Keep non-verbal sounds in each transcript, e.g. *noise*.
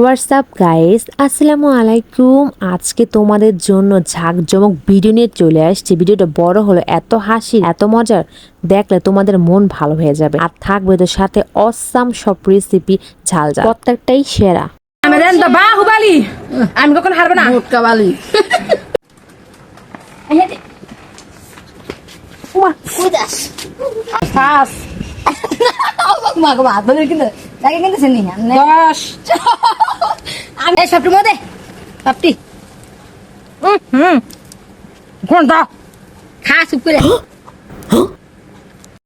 WhatsApp guys আসসালামু আলাইকুম। আজকে তোমাদের জন্য ঝাঁকজমক ভিডিও নিয়ে চলে আসছি। ভিডিওটা বড় হলো এত হাসি এত মজার। দেখলে তোমাদের মন ভালো হয়ে যাবে। আর থাকবে তো সাথে অসাম সব রেসিপি ঝাল ঝাল। প্রত্যেকটাই সেরা। আমি বাহুবালি! আমি কখন হারবো না। মাকে ভাত বলে কিন্তু তাকে কিন্তু চিনি না দশ আমি সবটির মধ্যে সবটি হুম। হুম খা চুপ করে। *gasps*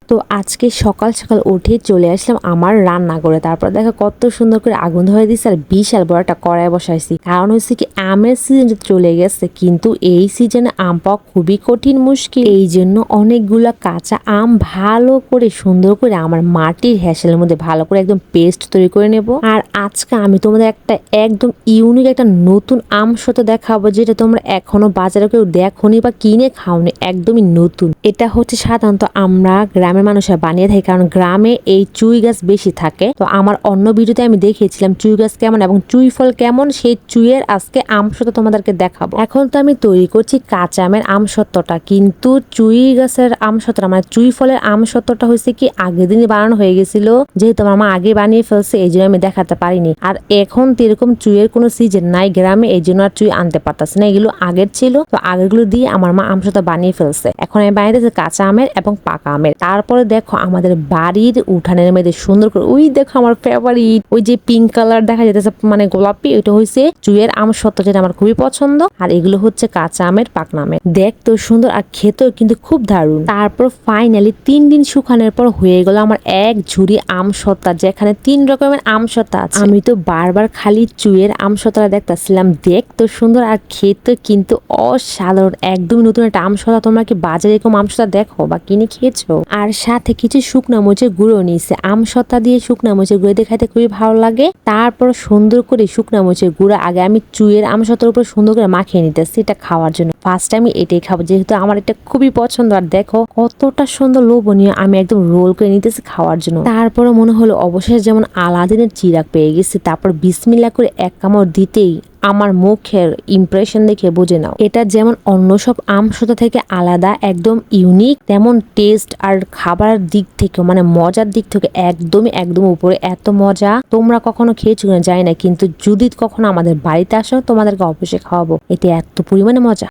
তো আজকে সকাল সকাল উঠে চলে আসলাম আমার রান্না করে তারপর দেখো কত সুন্দর করে আগুন ধরে দিচ্ছে আর বিশাল বড় একটা কড়াই বসাইছি। কারণ হচ্ছে কি আমের সিজন চলে গেছে, কিন্তু এই সিজনে আম পাওয়া খুবই কঠিন, মুশকিল। এই জন্য অনেকগুলা কাঁচা আম ভালো করে, সুন্দর করে আমার মাটির হ্যাসেলের মধ্যে ভালো করে একদম পেস্ট তৈরি করে নেব। আর আজকে আমি তোমাদের একটা একদম ইউনিক একটা নতুন আম শত দেখাবো, যেটা তোমরা এখনও বাজারে কেউ দেখোনি বা কিনে খাওনি, একদমই নতুন। এটা হচ্ছে সাধারণত আমরা গ্রামের মানুষরা বানিয়ে থাকে, কারণ গ্রামে এই চুই গাছ বেশি থাকে। তো আমার অন্য ভিডিওতে আমি দেখিয়েছিলাম চুই গাছ কেমন এবং চুই ফল কেমন, সেই চুইয়ের আজকে আম সত্য তোমাদেরকে দেখাবো। এখন তো আমি তৈরি করছি কাঁচা আমের আম সত্যটা কিন্তু চুই গাছের আম সত্যটা মানে চুই ফলের আম সত্যটা হয়েছে কি, আগের দিনই বানানো হয়ে গেছিল। যেহেতু আমার মা আগে বানিয়ে ফেলছে, এই জন্য আমি দেখাতে পারিনি। আর এখন তো এরকম চুইয়ের কোনো সিজন নাই গ্রামে, এই জন্য আর চুই আনতে পারতাছে না, এগুলো আগের ছিল। তো আগেরগুলো দিয়ে আমার মা আমসতা বানিয়ে ফেলছে। এখন আমি বানিয়ে দিয়েছি কাঁচা আমের এবং পাকা আমের। তারপরে দেখো আমাদের বাড়ির উঠানের মধ্যে সুন্দর করে, ওই দেখো আমার ফেভারিট ওই যে পিঙ্ক কালার দেখা যাইতেছে মানে গোলাপি, ওইটা হয়েছে চুইয়ের আম সত্য যেটা আমার খুবই পছন্দ। আর এগুলো হচ্ছে কাঁচা আমের পাকনা আমের। দেখতেও সুন্দর আর খেতেও কিন্তু খুব দারুণ। তারপর ফাইনালি তিন দিন শুকানোর পর হয়ে গেল আমার এক ঝুড়ি আম সত্তা, যেখানে তিন রকমের আম সত্তা আছে। আমি তো বারবার খালি চুয়ের আম সত্তা দেখতেছিলাম। দেখতো সুন্দর আর খেতে কিন্তু অসাধারণ। একদমই নতুন একটা আম সত্তা। তোমরা কি বাজারে এরকম আম সত্তা দেখো বা কিনে খেয়েছো? আর সাথে কিছু শুকনা মরিচের গুঁড়ো নিয়েছে। আম সত্তা দিয়ে শুকনা মরিচের গুঁড়ো দিয়ে খাইতে খুবই ভালো লাগে। তারপর সুন্দর করে শুকনা মরিচের গুঁড়ো আগে আমি চুয়ের আম সত্তার উপর সুন্দর করে মাখিয়ে নিতেছি এটা খাওয়ার জন্য। ফার্স্ট আমি এটাই খাব, যেহেতু আমার এটা খুবই পছন্দ। আর দেখো, কতটা সুন্দর লোভনীয় আমি একদম রোল করে নিতেছি খাওয়ার জন্য। তারপরে মনে হলো অবশেষে যেমন আলাদিনের চিরাগ পেয়ে গেছি, তারপর বিসমিল্লা করে এক কামড় দিতেই আমার মুখের ইমপ্রেশন দেখে বুঝে নাও। এটা যেমন অন্য সব আম সুতা থেকে আলাদা একদম ইউনিক তেমন টেস্ট আর খাবার দিক থেকে মানে মজার দিক থেকে একদমই একদম উপরে এত মজা। তোমরা কখনো খেয়েছো না জানি না কিন্তু যদি কখনো আমাদের বাড়িতে আসো তোমাদেরকে অবশ্যই খাওয়াবো। এটা এত পরিমাণে মজা।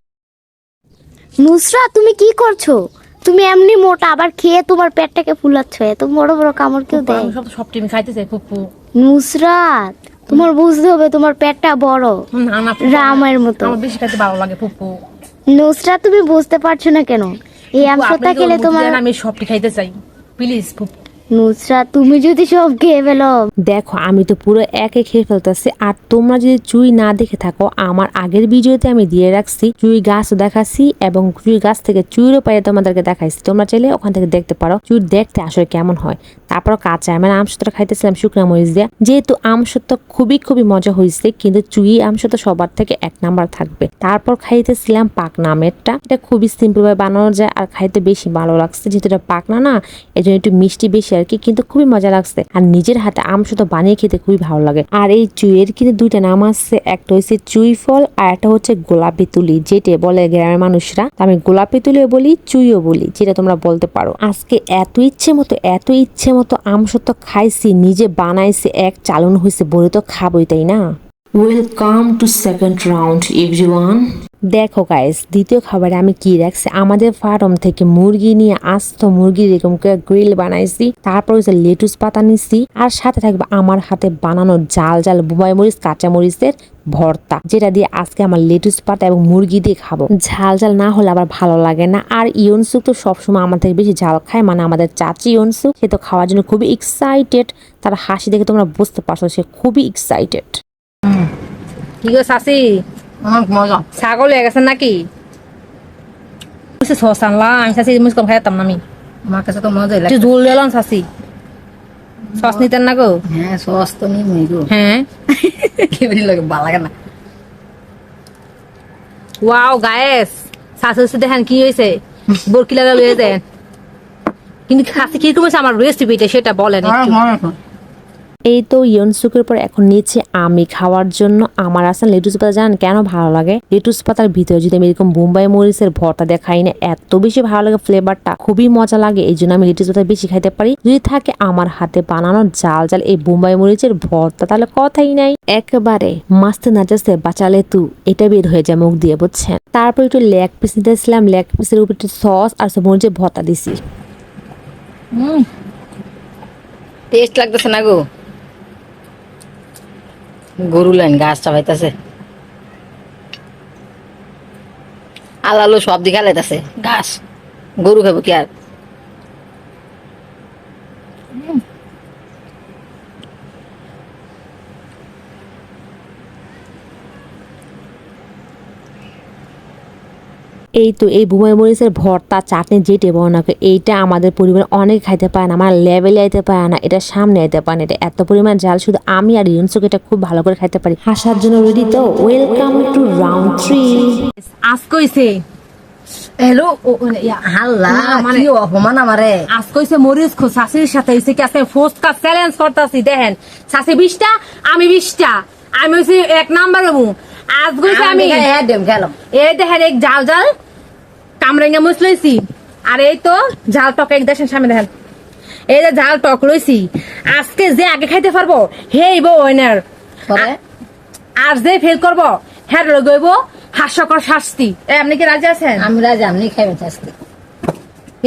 নুসরা তুমি কি করছ? তুমি এমনি মোটা আবার খেয়ে তোমার পেটটাকে ফুলাচ্ছ। এত বড় বড় কামড় কেউ দেয়। সব সব টিম খাইতেছে ফুপু নুসরাত তোমার বুঝতে হবে তোমার পেটটা বড়। না না রামের মতো। আমার বেশি খেতে ভালো লাগে ফুপু নুসরাত তুমি বুঝতে পারছ না কেন? এই আমসতা খেলে তোমার আমি সবটি খাইতে চাই। প্লিজ ফুপু নুসরাত তুমি যদি সব খেয়ে ফেলো। দেখো, আমি তো পুরো একে খেয়ে ফেলতেছি। আর তোমরা যদি চুই না দেখে থাকো, আমার আগের ভিডিওতে আমি দিয়ে রাখছি চুই গাছ দেখাচ্ছি এবং চুই গাছ থেকে চুইরও পায়ে তোমাদেরকে দেখাইছি। তোমরা চাইলে ওখান থেকে দেখতে পারো, চুই দেখতে আসলে কেমন হয়। তারপর কাঁচা আমের আমসত্ব খাইতেছিলাম, শুকনা মরিচ দিয়ে। যেহেতু আমসত্ব খুবই খুবই মজা হয়েছে, কিন্তু চুই আমসত্ব সবার থেকে এক নাম্বার থাকবে। তারপর খাইতেছিলাম পাকনা আমেরটা। এটা খুবই সিম্পল ভাবে বানানো যায় আর খাইতে বেশি ভালো লাগছে। যেহেতু এটা পাকনা না এই জন্য একটু মিষ্টি বেশি আর কি কিন্তু খুবই মজা লাগছে। আর নিজের হাতে আম শুধু বানিয়ে খেতে খুবই ভালো লাগে। আর এই চুইয়ের কিন্তু দুইটা নাম আছে। একটা হচ্ছে চুই ফল আর একটা হচ্ছে গোলাপি তুলি, যেটা বলে গ্রামের মানুষরা। আমি গোলাপি তুলিও বলি, চুইও বলি, যেটা তোমরা বলতে পারো। আজকে এত ইচ্ছে মতো, এত ইচ্ছে মতো আম সত্য খাইছি, নিজে বানাইছি, এক চালন হয়েছে বলে তো খাবোই, তাই না? Welcome to second round everyone দেখো গাইস দ্বিতীয় খাবারে আমি কি রাখছি? আমাদের ফার্ম থেকে মুরগি নিয়ে আস্ত মুরগির এরকম গ্রিল বানাইছি, তারপর হচ্ছে লেটুস পাতা নিছি, আর সাথে থাকবে আমার হাতে বানানো জাল জাল বুবাই মরিচ, কাঁচা মরিচের ভর্তা, যেটা দিয়ে আজকে আমার লেটুস পাতা এবং মুরগি দিয়ে খাব। ঝাল ঝাল না হলে আবার ভালো লাগে না, আর ইয়নসুক তো সবসময় আমার থেকে বেশি ঝাল খায় মানে আমাদের চাচি ইয়নসুক, সে তো খাওয়ার জন্য খুবই এক্সাইটেড তার হাসি দেখে তোমরা বুঝতে পারছ সে খুবই এক্সাইটেড কি গো শাসি অনেক মজা। ছাগল হয়ে গেছে নাকি? বুঝছে সস আনলাম আমি শাসি মুস কম খাইতাম না আমি। আমার কাছে তো মজাই লাগে। ঝোল দিলাম শাসি সস নিতেন না গো? হ্যাঁ সস তো নিই মুইগো হ্যাঁ। *laughs* কেমনি লাগে ভালো লাগে না। Wow guys. শাশুড়ি দেখেন কি হয়েছে? বরকি লাগা লয়ে দেন কিন্তু খাসি কীরকম হয়েছে? আমার রেসিপিটা সেটা বলেন মজা এই তো ইয়নসুকের পর এখন নিচ্ছে আমি খাওয়ার জন্য। আমার আসলে লেটুস পাতা জানেন কেন ভালো লাগে? লেটুস পাতার ভিতরে যদি আমি এরকম বোম্বাই মরিচের ভর্তা দেখাই না, এত বেশি ভালো লাগে ফ্লেভারটা খুবই মজা লাগে, এই জন্য আমি লেটুস পাতা বেশি খাইতে পারি। যদি থাকে আমার হাতে বানানো জাল জাল এই বোম্বাই মরিচের ভর্তা, তাহলে কথাই নাই। একেবারে মাস্তে না নাচাতে বাঁচালে তু এটা বের হয়ে যায় মুখ দিয়ে, বুঝছেন? তারপর একটু লেগ পিস নিতেছিলাম, লেগ পিসের উপর একটু সস আর মরিচের ভর্তা দিছি। টেস্ট লাগতেছে না গো। গরু লাইন গাছ চাপাইতেছে। আলালো সব দিকে লাইতেছে গাছ। গরু খাব কি আর? এই তো এই বুমাই মরিচের ভর্তা চাটনি যেটে বানাকে এইটা আমাদের পরিবার অনেক খাইতে পারে না আমার লেভেলে আইতে পারে না এটা সামনে আইতে পারে না এটা এত পরিমাণ জাল শুধু আমি আর ইউনসুক এটা খুব ভালো করে খাইতে পারি। হাসার জন্য রেডি তো ওয়েলকাম টু রাউন্ড থ্রি আজ কইছে হ্যালো ইয়া। হাল্লা মানে- অপমান আমারে। আজ কইছে মরিচ খো শাশির সাথে হইছে কি আজকে ফোর্স কা চ্যালেঞ্জ করতাছি দেখেন। শাশি বিশটা আমি বিশটা। আমি হইছি এক নাম্বার হব আজ কইছে আমি হ্যাঁ গেলাম এই দেখেন এক জাল জাল কামরেঙ্গা মুছ লইছি। আর এই তো ঝাল টক এক দেশের সামনে দেখেন। এই যে জাল টক লইছি। আজকে যে আগে খাইতে পারব হেই বো ওইনার। আর যে ফেল করব হ্যাঁ গইব হাস্যকর শাস্তি। এ, আপনি কি রাজি আছেন? আমি রাজা আমি খাইবে চাচ্ছি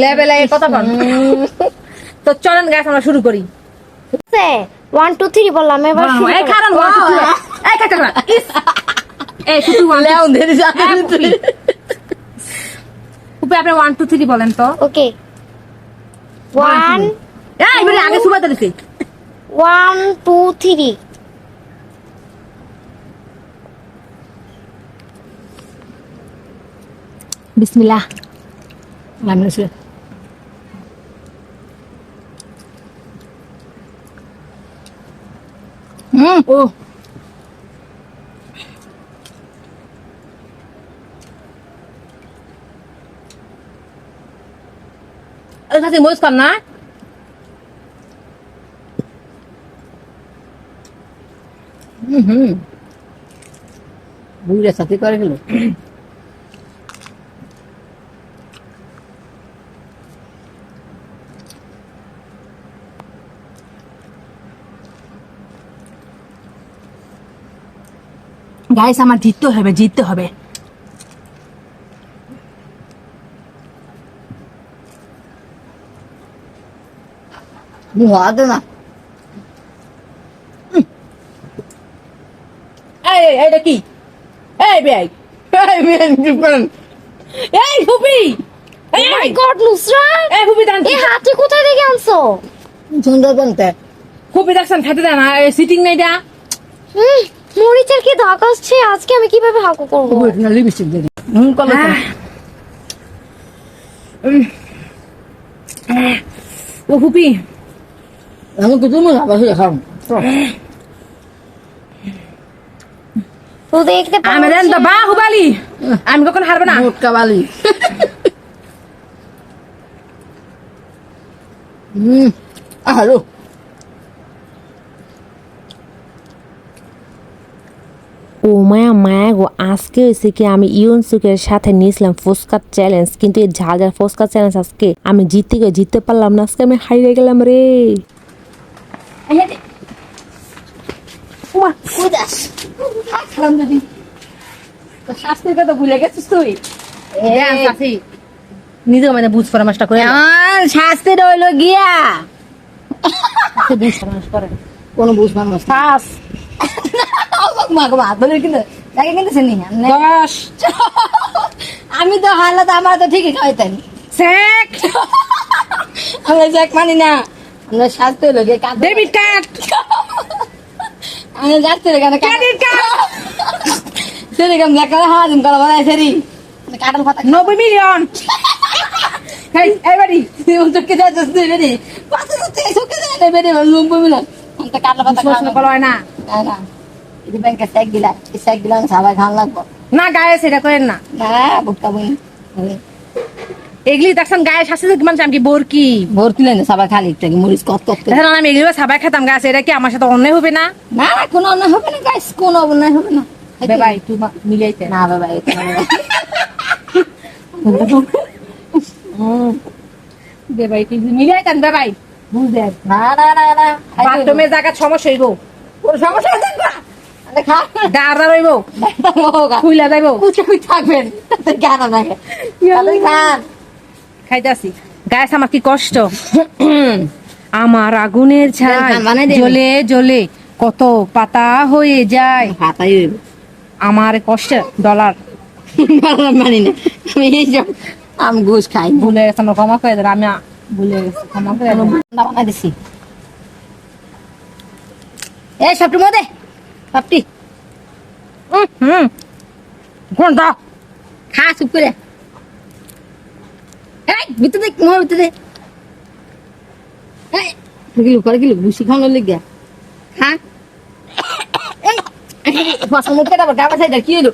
লেভেলে কথা বল। তো চলেন গাছ আমরা শুরু করি। ওয়ান টু থ্রি বললাম এবার শুরু এই। কারণ। এই ইস! এই শুধু ওয়ান লেউন। উপে আপনি ওয়ান টু থ্রি বলেন তো। ওকে ওয়ান এই এবারে আগে সুবাদ দিছি। ওয়ান টু থ্রি বিসমিল্লাহ। হুম। ও এই কাছে মরিচ কর না হুম হুম সাথে করে গেল গাইস আমার জিততে হবে জিততে হবে। হাতে না এই এই, কি এই বেই এই বেই কি করেন এই ফুপি এই মাই গড নুসরা এই ফুপি দান এই হাতে কোথায় থেকে আনছো? সুন্দর ফুপি দেখছেন খাইতে দেয় না সিটিং নাই এটা হুম, মরিচের কি ধাক আসছে। আজকে আমি কীভাবে হাকু করব? লিপস্টিক দিয়ে হুম কল ও ফুপি আমি মনে দেন তো আমি কখন হারবে না মোটকা বালি হুম হ্যালো ও মায়া মায়া গো আজকে হয়েছে কি আমি ইউনসুকের সাথে নিয়েছিলাম ফুচকার চ্যালেঞ্জ কিন্তু এই ঝাল ঝাল ফুচকার চ্যালেঞ্জ আজকে আমি জিততে গিয়ে জিততে পারলাম না আজকে আমি হারিয়ে গেলাম রে উদাস খালাম যদি শাস্তির কথা ভুলে গেছিস তুই? নিজেও মানে বুঝ পরামর্শটা করে শাস্তি রইল গিয়া? বুঝ পরামর্শ করে। কোনো বুঝ আমি তো হালাত আমার তো ঠিকই খাইতেন সেক আমরা যাক মানি না। ডেবিট কার্ড আমি যাচ্ছি রে কেন ক্রেডিট কার্ড সেরি কেমন দেখ দিন করা বলাই সেরি। কাটাল পাতা নব্বই মিলিয়ন এই এবারে চোখে যাচ্ছিস তুই বেরি পাতা যাচ্ছে চোখে যায় না বেরি মিলন আমি তো কাটাল পাতা প্রশ্ন করা হয় না। না এই ব্যাংকে স্যাক দিলা এই স্যাক দিলা সবাই খাওয়া লাগবো। না গায়ে সেটা করেন না। না বই। এগুলি দেখছেন গায়ে শাসি মানুষ আমি কি বোর কি? ভোর তুলে না সবাই খালি একটু মরিচ কত কত? করে। দেখেন আমি এগুলি সাবাই খেতাম গাছ এটা কি আমার সাথে অন্যায় হবে না? না না কোনো অন্যায় হবে না গাইস কোনো অন্যায় হবে না। বেবাই তুই মা- মিলাইতে না বাবা এটা না বাবা। বেবাই তুই মিলাইতেন বেবাই বুঝে না না না না বাথরুমের জায়গা সমস্যা হইব। কোনো সমস্যা আছে না। আরে খা। দাঁড়া রইব। হোগা খুইলা যাইব। কুচে কুচ থাকবেন। খান খাইতাছি। আমার কি কষ্ট? *clears throat* আমার আগুনের ছাই। জ্বলে জ্বলে কত পাতা হয়ে যায়। আমার কষ্ট ডলার। মানি না। আমি ঘুষ খাই। ভুলে গেছে আমার ক্ষমা করে দেন আমি ভুলে গেছি ক্ষমা করে দিছি। এই সবটি মধ্যে সবটি। হুম। খা চুপ করে। এই ভিতরে দেখ মোর ভিতরে এই গিলু করে গিলু বুসি খাওয়ানোর লেগে খা এই ফসল মুখে দাবার গাবা সাইডার কি হলো